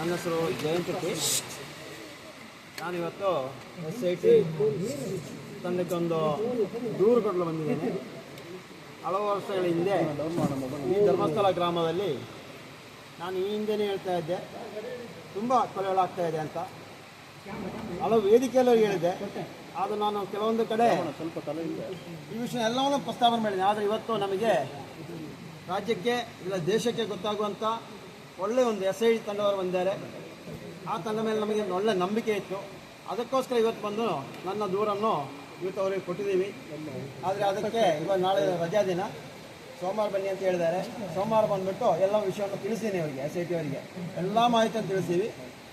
ನನ್ನ ಹೆಸರು ಜಯಂತ ಕೇಶ್ ನಾನಿವತ್ತು ಎಸ್ ಐ ಟಿ ತಂಡಕ್ಕೆ ಒಂದು ದೂರು ಕೊಡಲು ಬಂದಿದ್ದೇನೆ. ಹಲವು ವರ್ಷಗಳ ಹಿಂದೆ ಈ ಧರ್ಮಸ್ಥಳ ಗ್ರಾಮದಲ್ಲಿ ನಾನು ಈ ಹಿಂದೆನೇ ಹೇಳ್ತಾ ಇದ್ದೆ. ತುಂಬ ಕೊಲೆಗಳಾಗ್ತಾ ಇದೆ ಅಂತ. ಹಲವು ವೇದಿಕೆಯಲ್ಲೂ ಹೇಳಿದೆ ಆದರೆ ನಾನು ಕೆಲವೊಂದು ಕಡೆ ಸ್ವಲ್ಪ ಈ ವಿಷಯ ಎಲ್ಲವನ್ನೂ ಪ್ರಸ್ತಾವನೆ ಮಾಡಿದೆ. ಆದರೆ ಇವತ್ತು ನಮಗೆ ರಾಜ್ಯಕ್ಕೆ ಇಲ್ಲ ದೇಶಕ್ಕೆ ಗೊತ್ತಾಗುವಂಥ ಒಳ್ಳೆಯ ಒಂದು ಎಸ್ ಐ ತಂಡವರು ಬಂದಿದ್ದಾರೆ. ಆ ತಂಡ ಮೇಲೆ ನಮಗೆ ಒಳ್ಳೆ ನಂಬಿಕೆ ಇತ್ತು. ಅದಕ್ಕೋಸ್ಕರ ಇವತ್ತು ಬಂದು ನನ್ನ ದೂರನ್ನು ಇವತ್ತು ಅವರಿಗೆ ಕೊಟ್ಟಿದ್ದೀವಿ. ಆದರೆ ಅದಕ್ಕೆ ಇವಾಗ ನಾಳೆ ರಜಾ ದಿನ. ಸೋಮವಾರ ಬನ್ನಿ ಅಂತ ಹೇಳಿದ್ದಾರೆ. ಸೋಮವಾರ ಬಂದುಬಿಟ್ಟು ಎಲ್ಲ ವಿಷಯವನ್ನು ತಿಳಿಸ್ತೀನಿ ಅವರಿಗೆ, ಎಸ್ ಐ ಟಿ ಅವರಿಗೆ. ಎಲ್ಲ ಮಾಹಿತಿಯನ್ನು ತಿಳಿಸ್ತೀವಿ.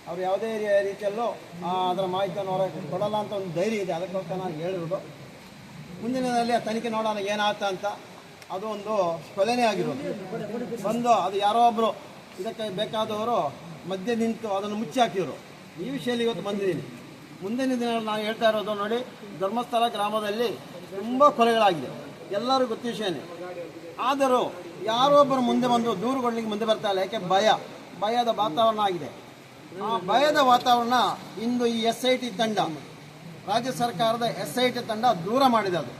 ಅವ್ರು ಯಾವುದೇ ರೀತಿಯಲ್ಲೂ ಅದರ ಮಾಹಿತಿಯನ್ನು ಹೊರಗೆ ಕೊಡಲ್ಲ ಅಂತ ಒಂದು ಧೈರ್ಯ ಇದೆ. ಅದಕ್ಕೋಸ್ಕರ ನಾನು ಹೇಳಿರೋದು ಮುಂದಿನದಲ್ಲಿ ಆ ತನಿಖೆ ನೋಡೋಣ ಏನಾಗುತ್ತೆ ಅಂತ. ಅದು ಒಂದು ಕೊಲೆನೇ ಆಗಿರೋದು. ಬಂದು ಅದು ಯಾರೋ ಒಬ್ಬರು ಇದಕ್ಕೆ ಬೇಕಾದವರು ಮಧ್ಯೆ ನಿಂತು ಅದನ್ನು ಮುಚ್ಚಿ ಹಾಕಿದ್ರು. ಈ ವಿಷಯದಲ್ಲಿ ಇವತ್ತು ಬಂದಿದ್ದೀನಿ. ಮುಂದಿನ ದಿನಗಳಲ್ಲಿ ನಾನು ಹೇಳ್ತಾ ಇರೋದು ನೋಡಿ, ಧರ್ಮಸ್ಥಳ ಗ್ರಾಮದಲ್ಲಿ ತುಂಬ ಕೊಲೆಗಳಾಗಿದೆ. ಎಲ್ಲರೂ ಗೊತ್ತಿ ವಿಷಯನೇ ಆದರೂ ಯಾರೊಬ್ಬರು ಮುಂದೆ ಬಂದು ದೂರು ಕೊಡ್ಲಿಕ್ಕೆ ಮುಂದೆ ಬರ್ತಾ ಇಲ್ಲ. ಯಾಕೆ? ಭಯ. ಭಯದ ವಾತಾವರಣ ಆಗಿದೆ. ಆ ಭಯದ ವಾತಾವರಣ ಇಂದು ಈ ಎಸ್ ಐ ಟಿ ತಂಡ, ರಾಜ್ಯ ಸರ್ಕಾರದ ಎಸ್ ಐ ಟಿ ತಂಡ ದೂರ ಮಾಡಿದೆ ಅದು.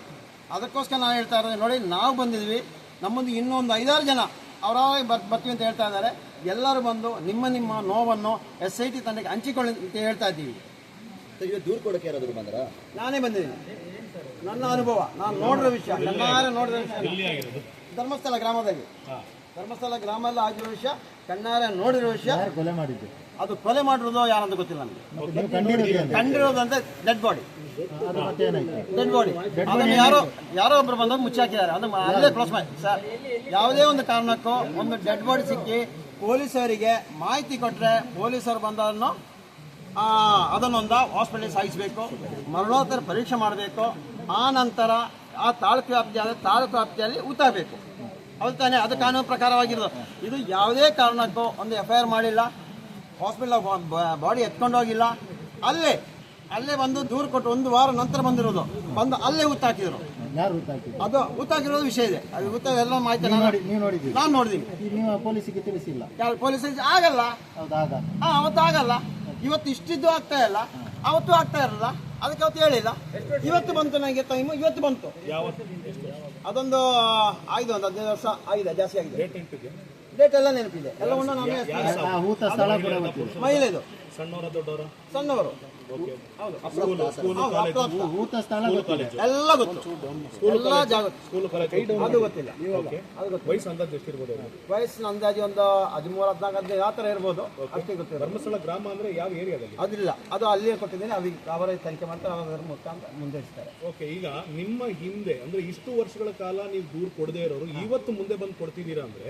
ಅದಕ್ಕೋಸ್ಕರ ನಾನು ಹೇಳ್ತಾ ಇರೋದು ನೋಡಿ, ನಾವು ಬಂದಿದ್ವಿ. ನಮ್ಮೊಂದು ಇನ್ನೊಂದು ಐದಾರು ಜನ ಅವರಾಗಿ ಬರ್ ಬರ್ತೀವಿ ಅಂತ ಹೇಳ್ತಾ ಇದ್ದಾರೆ. ಎಲ್ಲರೂ ಬಂದು ನಿಮ್ಮ ನಿಮ್ಮ ನೋವನ್ನು ಎಸ್ ಐ ಟಿ ತಂಡಕ್ಕೆ ಹಂಚಿಕೊಳ್ಳಿ ಅಂತ ಹೇಳ್ತಾ ಇದ್ದೀವಿ. ದೂರು ದೂರ ಕೊಡಕ್ಕೆ ಯಾರಾದರೂ ಬಂದ್ರ? ನಾನೇ ಬಂದಿದ್ದೀನಿ. ನನ್ನ ಅನುಭವ. ನಾನು ನೋಡಿರೋ ವಿಷಯ. ಕಣ್ಣಾರೆ ನೋಡಿರೋ ವಿಷಯ. ಧರ್ಮಸ್ಥಳ ಗ್ರಾಮದಲ್ಲಿ. ಧರ್ಮಸ್ಥಳ ಗ್ರಾಮದಲ್ಲಿ ಆಗಿರೋ ವಿಷಯ ಕಣ್ಣಾರೆ ನೋಡಿರೋ ವಿಷಯ ಕೊಲೆ ಮಾಡಿದ್ದು? ಅದು ಕೊಲೆ ಮಾಡಿರೋದು ಯಾರಂತ ಗೊತ್ತಿಲ್ಲ ನನಗೆ ಕಂಡಿರೋದಂದ್ರೆ? ಡೆಡ್ ಬಾಡಿ ಡೆಡ್ ಬಾಡಿ ಅದನ್ನು ಯಾರೋ ಯಾರೋ ಒಬ್ರು ಬಂದಾಗ ಮುಚ್ಚಿ ಹಾಕಿದ್ದಾರೆ ಅದು ಅಲ್ಲೇ ಕ್ಲೋಸ್ ಮಾಡಿ. ಸರ್ ಯಾವುದೇ ಒಂದು ಕಾರಣಕ್ಕೂ ಒಂದು ಡೆಡ್ ಬಾಡಿ ಸಿಕ್ಕಿ ಪೊಲೀಸರಿಗೆ ಮಾಹಿತಿ ಕೊಟ್ಟರೆ ಪೊಲೀಸರು ಬಂದನ್ನು ಅದನ್ನೊಂದು ಹಾಸ್ಪಿಟಲ್ ಸಾಗಿಸಬೇಕು ಮರಣೋತ್ತರ ಪರೀಕ್ಷೆ ಮಾಡಬೇಕು. ಆ ನಂತರ ಆ ತಾಲೂಕು ವ್ಯಾಪ್ತಿ ಆದರೆ ತಾಲೂಕು ವ್ಯಾಪ್ತಿಯಲ್ಲಿ ಹೌದು ತಾನೇ ಅದು ಕಾನೂನು ಪ್ರಕಾರವಾಗಿರೋದು. ಇದು ಯಾವುದೇ ಕಾರಣಕ್ಕೂ ಒಂದು ಎಫ್ ಐ ಆರ್ ಮಾಡಿಲ್ಲ ಹಾಸ್ಪಿಟಲ್ ಬಾಡಿ ಎತ್ಕೊಂಡು ಹೋಗಿಲ್ಲ. ಅಲ್ಲೇ ಅಲ್ಲೇ ಬಂದು ದೂರು ಕೊಟ್ಟು ಒಂದು ವಾರ ನಂತರ ಬಂದಿರೋದು. ಬಂದು ಅಲ್ಲೇ ಹುತ್ತಾಕಿದ್ರು. ಅದು ಹುತ್ತಾಕಿರೋದು ವಿಷಯ ಇದೆ. ಅದು ಹುತ್ತ ಎಲ್ಲ ಮಾಹಿತಿ ನಾನು ನೋಡಿದ್ದೀನಿ. ಪೊಲೀಸಿಗೆ ತಿಳಿಸಿಲ್ಲ. ಯಾರು ಪೊಲೀಸರಿಗೆ ಆಗಲ್ಲ. ಹೌದಾ ಆಗಲ್ಲ. ಇವತ್ತು ಇಷ್ಟಿದ್ದು ಆಗ್ತಾ ಇಲ್ಲ. ಅವತ್ತು ಆಗ್ತಾ ಇರಲ್ಲ ಅದಕ್ಕೆ ಅವತ್ತು ಹೇಳಿಲ್ಲ. ಇವತ್ತು ಬಂತು ನನಗೆ ಟೈಮು ಇವತ್ತು ಬಂತು. ಅದೊಂದು ಆಗಿದೆ ಒಂದು ಹದಿನೈದು ವರ್ಷ ಆಗಿದೆ ಜಾಸ್ತಿ ಆಗಿದೆ. ಡೇಟ್ ಎಲ್ಲ ನೆನಪಿದೆ. ಎಲ್ಲವನ್ನು ನಾನು ಮಹಿಳೆದು. ಸಣ್ಣವರ ದೊಡ್ಡವರ? ಸಣ್ಣವರು. ಹೌದು. ಊತ ಸ್ಥಳ ಗೊತ್ತಿಲ್ಲ. ಎಲ್ಲ ಗೊತ್ತು. ಎಲ್ಲ ಜಾಗ ಸ್ಕೂಲ್ ಕಾಲೇಜ್. ಅದು ಗೊತ್ತಿಲ್ಲ. ಅದು ಗೊತ್ತಿಲ್ಲ. ವಯಸ್ಸು ಅಂದಾಜು ಎಷ್ಟಿರ್ಬೋದು? ವಯಸ್ಸಿನ ಅಂದಾಜು ಒಂದು ಹದಿಮೂರು ಹದಿನಾಲ್ಕು ಹದಿನೈದು ಆ ಥರ ಇರ್ಬೋದು ಅಷ್ಟೇ ಗೊತ್ತಿಲ್ಲ ಧರ್ಮಸ್ಥಳ ಗ್ರಾಮ ಅಂದ್ರೆ ಯಾವ ಏರಿಯಾದಲ್ಲಿ? ಅದಿಲ್ಲ. ಅದು ಅಲ್ಲಿಯೇ ಕೊಟ್ಟಿದ್ದೀನಿ. ಅವ್ರಿಗೆ ಅವರೇ ತನಿಖೆ ಮಾಡ್ತಾರೆ ಅವರ ಮುಖಾಂತರ ಮುಂದುವರಿಸ್ತಾರೆ ಓಕೆ ಈಗ ನಿಮ್ಮ ಹಿಂದೆ ಅಂದ್ರೆ ಇಷ್ಟು ವರ್ಷಗಳ ಕಾಲ ನೀವು ದೂರು ಕೊಡದೇ ಇರೋರು ಇವತ್ತು ಮುಂದೆ ಬಂದು ಕೊಡ್ತಿದ್ದೀರಾ ಅಂದ್ರೆ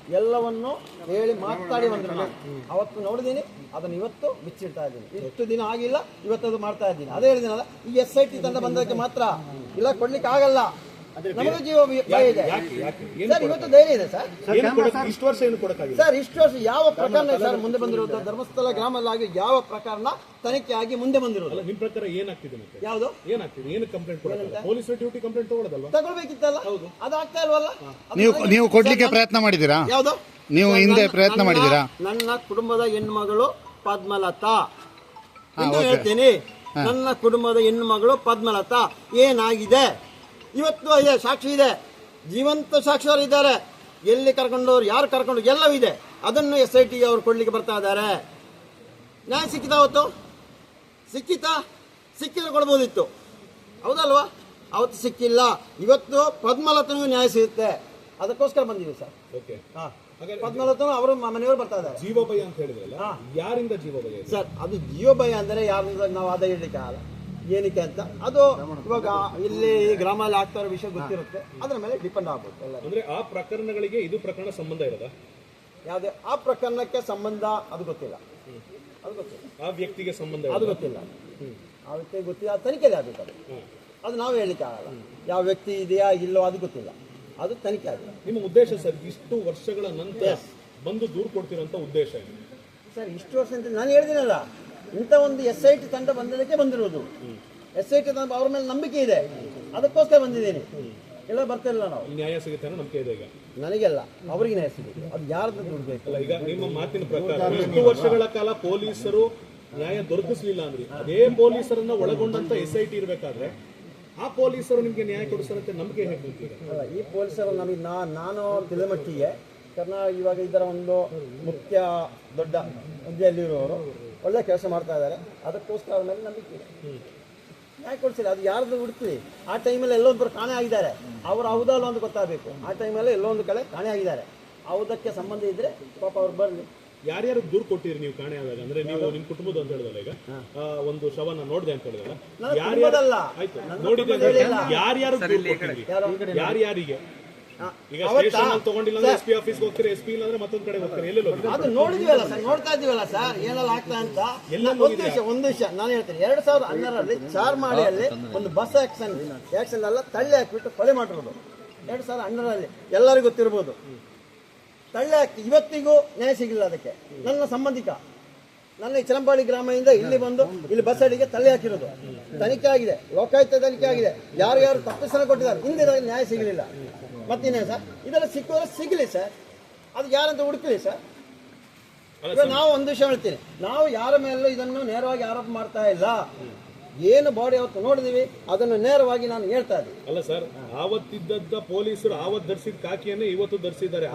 ಎಲ್ಲವನ್ನು ಹೇಳಿ ಮಾತಾಡಿ ಬಂದ್ರೆ ಅವತ್ತು ನೋಡಿದ್ದೀನಿ ಅದನ್ನು ಇವತ್ತು ಬಿಚ್ಚಿಡ್ತಾ ಇದ್ದೀನಿ. ಎಷ್ಟು ದಿನ ಆಗಿಲ್ಲ ಇವತ್ತು ಅದು ಮಾಡ್ತಾ ಇದ್ದೀನಿ. ಅದೇ ಹೇಳಿದಿನಲ್ಲ, ಈ ಎಸ್ ಐ ಟಿ ತಂಡ ಬಂದಕ್ಕೆ ಮಾತ್ರ. ಇಲ್ಲ ಕೊಡ್ಲಿಕ್ಕೆ ಆಗಲ್ಲ ನಮಗೂ ಜೀವ ಭಯ ಇದೆ. ಸರ್ ಇವತ್ತು ಧೈರ್ಯ ಇದೆ ಸರ್. ಇಷ್ಟು ವರ್ಷ ಏನು ಕೊಡಕ್ಕಾಗಿ ಸರ್ ಇಷ್ಟು ವರ್ಷ ಯಾವ ಪ್ರಕರಣ ಸರ್ ಮುಂದೆ ಬಂದಿರೋದು ಧರ್ಮಸ್ಥಳ ಗ್ರಾಮದಲ್ಲಿ ಯಾವ ಪ್ರಕರಣ ತನಿಖೆ ಆಗಿ ಮುಂದೆ ಬಂದಿರೋದು? ನಿಮ್ ಪ್ರಕಾರ ಏನಾಗ್ತಿದೆ ಮತ್ತೆ? ಯಾವುದು? ಏನಾಗ್ತಿದೆ? ಏನು ಕಂಪ್ಲೇಂಟ್ ಕೊಡಲ್ಲ ಪೊಲೀಸ್ ಡ್ಯೂಟಿ ಕಂಪ್ಲೇಂಟ್ ತಗೊಳ್ಳೋದಲ್ವಾ ತಗೊಳ್ಬೇಕಿತ್ತಲ್ಲ? ಅದು ಆಗ್ತಾ ಇಲ್ವಲ್ಲ? ನೀವು ನೀವು ಕೊಡ್ಲಿಕ್ಕೆ ಪ್ರಯತ್ನ ಮಾಡಿದ್ದೀರಾ? ಯಾವುದು? ನೀವು ಹಿಂದೆ ಪ್ರಯತ್ನ ಮಾಡಿದೀರಾ ಮಾಡಿದ್ದೀರಾ? ನನ್ನ ಕುಟುಂಬದ ಹೆಣ್ಮಗಳು ಪದ್ಮಲತಾ. ಹೇಳ್ತೇನೆ. ಹೇಳ್ತೀನಿ ನನ್ನ ಕುಟುಂಬದ ಹೆಣ್ಣುಮಗಳು ಪದ್ಮಲತಾ. ಏನಾಗಿದೆ? ಇವತ್ತು ಇದೆ ಸಾಕ್ಷಿ ಇದೆ. ಜೀವಂತ ಸಾಕ್ಷಿಯವರು ಇದ್ದಾರೆ. ಎಲ್ಲಿ ಕರ್ಕೊಂಡವ್ರು ಯಾರು ಕರ್ಕೊಂಡು ಎಲ್ಲವೂ ಇದೆ. ಅದನ್ನು ಎಸ್ ಐ ಟಿ ಅವರು ಕೊಡ್ಲಿಕ್ಕೆ ಬರ್ತಾ ಇದ್ದಾರೆ. ನ್ಯಾಯ ಸಿಕ್ಕಿತಾ ಅವತ್ತು? ಸಿಕ್ಕಿತಾ? ಸಿಕ್ಕಿದ್ರೆ ಕೊಡ್ಬೋದಿತ್ತು. ಹೌದಲ್ವಾ? ಅವತ್ತು ಸಿಕ್ಕಿಲ್ಲ. ಇವತ್ತು ಪದ್ಮಲತನಿಗೂ ನ್ಯಾಯ ಸಿಗುತ್ತೆ. ಅದಕ್ಕೋಸ್ಕರ ಬಂದಿದ್ದೀವಿ ಸರ್. ಓಕೆ ಹಾ. ಪದ್ಮಲತನು ಅವರು ಮನೆಯವರು ಬರ್ತಾ ಇದ್ದಾರೆ. ಜೀವ ಭಯ ಅಂತ ಹೇಳಿದ್ರಲ್ಲ. ಯಾರಿಂದ ಜೀವ ಭಯ ಸರ್ ಅದು ಜೀವ ಭಯ ಅಂದರೆ ಯಾರಿಂದ ನಾವು ಅದ ಹೇಳಲಿಕ್ಕೆ ಆಗಲ್ಲ. ಏನಕ್ಕೆ ಅಂತ. ಅದು ಇವಾಗ ಇಲ್ಲಿ ಗ್ರಾಮದಲ್ಲಿ ಆಗ್ತಾ ಇರೋ ವಿಷಯ ಗೊತ್ತಿರುತ್ತೆ. ಅದ್ರ ಮೇಲೆ ಡಿಪೆಂಡ್ ಆಗ್ಬೋದು ಎಲ್ಲ ಅಂದ್ರೆ ಆ ಪ್ರಕರಣಗಳಿಗೆ ಇದು ಪ್ರಕರಣ ಸಂಬಂಧ ಇರೋದ? ಯಾವುದೇ ಆ ಪ್ರಕರಣಕ್ಕೆ ಸಂಬಂಧ ಅದು ಗೊತ್ತಿಲ್ಲ. ಅದು ಗೊತ್ತಿಲ್ಲ. ಆ ವ್ಯಕ್ತಿಗೆ ಸಂಬಂಧ ಅದು? ಗೊತ್ತಿಲ್ಲ. ಆ ವ್ಯಕ್ತಿ ಗೊತ್ತಿಲ್ಲ ತನಿಖೆಲಿ ತನಿಖೆ ಆಗಬೇಕು ಅದು ಅದು ನಾವು ಹೇಳಲಿಕ್ಕೆ ಆಗಲ್ಲ. ಯಾವ ವ್ಯಕ್ತಿ ಇದೆಯಾ ಇಲ್ಲೋ ಅದು ಗೊತ್ತಿಲ್ಲ. ಅದು ತನಿಖೆ ಆಗಲ್ಲ ನಿಮ್ಮ ಉದ್ದೇಶ ಸರ್ ಇಷ್ಟು ವರ್ಷಗಳ ನಂತರ ಬಂದು ದೂರು ಕೊಡ್ತಿರೋ ಉದ್ದೇಶ ಸರ್ ಇಷ್ಟು ವರ್ಷ ಅಂತ ನಾನು ಹೇಳಿದ್ದೀನಲ್ಲ ಇಂಥ ಒಂದು ಎಸ್ ಐ ಟಿ ತಂಡ ಬಂದಿದ್ದಕ್ಕೆ ಬಂದಿರೋದು. ಎಸ್ ಐ ಟಿ ತಂಡ ಅವ್ರ ಮೇಲೆ ನಂಬಿಕೆ ಇದೆ. ಅದಕ್ಕೋಸ್ಕರ ಬಂದಿದ್ದೀನಿ. ಎಲ್ಲ ಬರ್ತಿರಲಿಲ್ಲ ನಾವು. ನ್ಯಾಯ ಸಿಗುತ್ತೆ ಅನ್ನೋ ನಂಬಿಕೆ ಇದೆ ಈಗ. ನನಗೆಲ್ಲ ಅವರಿಗೆ ನ್ಯಾಯ ಸಿಗುತ್ತೆ. ಅದು ಯಾರ್ದು ದುಡ್ಬೇಕು? ಅಲ್ಲ ಈಗ ನಿಮ್ಮ ಮಾತಿನ ಪ್ರಕಾರ ಇಷ್ಟು ವರ್ಷಗಳ ಕಾಲ ಪೊಲೀಸರು ನ್ಯಾಯ ದೊರಕಿಸ್ಲಿಲ್ಲ ಅಂದ್ರೆ ಅದೇ ಪೊಲೀಸರನ್ನ ಒಳಗೊಂಡಂತ ಎಸ್ ಐ ಟಿ ಇರಬೇಕಾದ್ರೆ ಆ ಪೊಲೀಸರು ನಿಮಗೆ ನ್ಯಾಯ ಕೊಡಿಸ್ತಾರಂತೆ ನಂಬಿಕೆ ಹೇಗೆ ಅಲ್ಲ ಈ ಪೊಲೀಸರು ನಮಗೆ ನಾ ನಾನು ತಿಳಿಮಟ್ಟಿಗೆ ಕರ್ನಾಟಕ ಇವಾಗ ಇದರ ಒಂದು ಮುಖ್ಯ ದೊಡ್ಡ ಹುದ್ದೆಯಲ್ಲಿರುವವರು ಒಳ್ಳೆ ಕೆಲಸ ಮಾಡ್ತಾ ಇದ್ದಾರೆ. ಅದಕ್ಕೋಸ್ಕರ ಅವ್ರ ಮೇಲೆ ನಂಬಿಕೆ ಇದೆ. ಯಾಕೆ ಕೊಡ್ಸಿಲ್ಲ ಅದು ಯಾರ್ದು ಹುಡುಕ್ಲಿ. ಆ ಟೈಮಲ್ಲಿ ಎಲ್ಲೊಂದು ಕಾಣೆ ಆಗಿದ್ದಾರೆ. ಅವರು ಹೌದಲ್ಲ ಅಂತ ಗೊತ್ತಾಗಬೇಕು. ಆ ಟೈಮಲ್ಲಿ ಎಲ್ಲೊಂದು ಕಡೆ ಕಾಣೆ ಆಗಿದ್ದಾರೆ. ಹೌದಕ್ಕೆ ಸಂಬಂಧ ಇದ್ರೆ ಪಾಪ ಅವ್ರು ಬರಲಿ. ಯಾರ್ಯಾರು ದೂರು ಕೊಟ್ಟಿರಿ ನೀವು ಕಾಣೆ ಆದಾಗ? ಅಂದ್ರೆ ನೀವು ನಿಮ್ ಕುಟುಂಬದ ಅಂತ ಹೇಳಿದಲ್ಲ ಈಗ? ಆ, ಒಂದು ಶವನ ನೋಡಿದೆ ಅಂತ ಹೇಳಿದಲ್ಲ? ಯಾರ್ಯಾರು ಆಯ್ತು. ನೋಡಿದೆ. ಯಾರ್ಯಾರು ಯಾರ್ಯಾರಿಗೆ. ಈಗ? ಸ್ಟೇಷನ್ ತಗೊಂಡಿಲ್ಲ ಅಂದ್ರೆ ಎಸ್ ಪಿ ಆಫೀಸ್ಗೆ ಹೋಗ್ತೀರಿ ಎಸ್ ಪಿ ಇಲ್ಲ ಅಂದ್ರೆ ಮತ್ತೊಂದ್ ಕಡೆ ಹೋಗ್ತಾರೆ? ಎಲ್ಲೆಲ್ಲ ಹೋಗ್ತಾರೆ? ಅದು ನೋಡಿದೀವಲ್ಲ ಸರ್ ನೋಡ್ತಾ ಇದೀವಲ್ಲ ಸರ್ ಏನೆಲ್ಲ ಆಗ್ತಾ ಅಂತ? ಎಲ್ಲ ಒಂದು ವಿಷಯ ಒಂದು ವಿಷಯ ನಾನು ಹೇಳ್ತೀನಿ. ಎರಡ್ ಸಾವಿರದ ಹನ್ನೆರಡರಲ್ಲಿ ಚಾರ್ಮಾಡಿಯಲ್ಲಿ ಒಂದು ಬಸ್ ಆಕ್ಷನ್ ಆಕ್ಷನ್ ಎಲ್ಲ ತಳ್ಳಿ ಹಾಕ್ಬಿಟ್ಟು ಕೊಲೆ ಮಾಡಿರೋದು. ಎರಡ್ ಸಾವಿರದ ಹನ್ನೆರಡರಲ್ಲಿ ಎಲ್ಲರಿಗೂ ಗೊತ್ತಿರ್ಬೋದು. ತಳ್ಳಿ ಹಾಕಿ ಇವತ್ತಿಗೂ ನ್ಯಾಯ ಸಿಗಲಿಲ್ಲ ಅದಕ್ಕೆ. ನನ್ನ ಸಂಬಂಧಿಕ ನನ್ನ ಚಿರಂಬಾಳಿ ಗ್ರಾಮದಿಂದ ಇಲ್ಲಿ ಬಂದು ಇಲ್ಲಿ ಬಸ್ ಅಡಿಗೆ ತಳ್ಳಿ ಹಾಕಿರೋದು. ತನಿಖೆ ಆಗಿದೆ ಲೋಕಾಯುಕ್ತ ತನಿಖೆ ಆಗಿದೆ. ಯಾರು ಯಾರು ತಪ್ಪಿಸಲು ಕೊಟ್ಟಿದ್ದಾರೆ ಹಿಂದಿನ ನ್ಯಾಯ ಸಿಗಲಿಲ್ಲ. ಮತ್ತೇನೇ ಸರ್? ಇದೆಲ್ಲ ಸಿಕ್ಕಿದ್ರೆ ಸಿಗಲಿ ಸರ್. ಅದು ಯಾರಂತ ಹುಡುಕಲಿ ಸರ್. ಇವಾಗ ನಾವು ಒಂದು ವಿಷಯ ಹೇಳ್ತೀನಿ. ನಾವು ಯಾರ ಮೇಲೂ ಇದನ್ನು ನೇರವಾಗಿ ಆರೋಪ ಮಾಡ್ತಾ ಇಲ್ಲ. ಏನು ಬಾಡಿ ಅವತ್ತು ನೋಡಿದೀವಿ ಅದನ್ನು ನೇರವಾಗಿ ನಾನು ಹೇಳ್ತಾ ಇದ್ದೀನಿ. ಅಲ್ಲ ಸರ್ ಆವತ್ತಿದ್ದ ಪೊಲೀಸರು ಆವತ್ತು ಧರಿಸಿದ ಕಾಕಿಯನ್ನು ಇವತ್ತು ಧರಿಸಿದ್ದಾರೆ.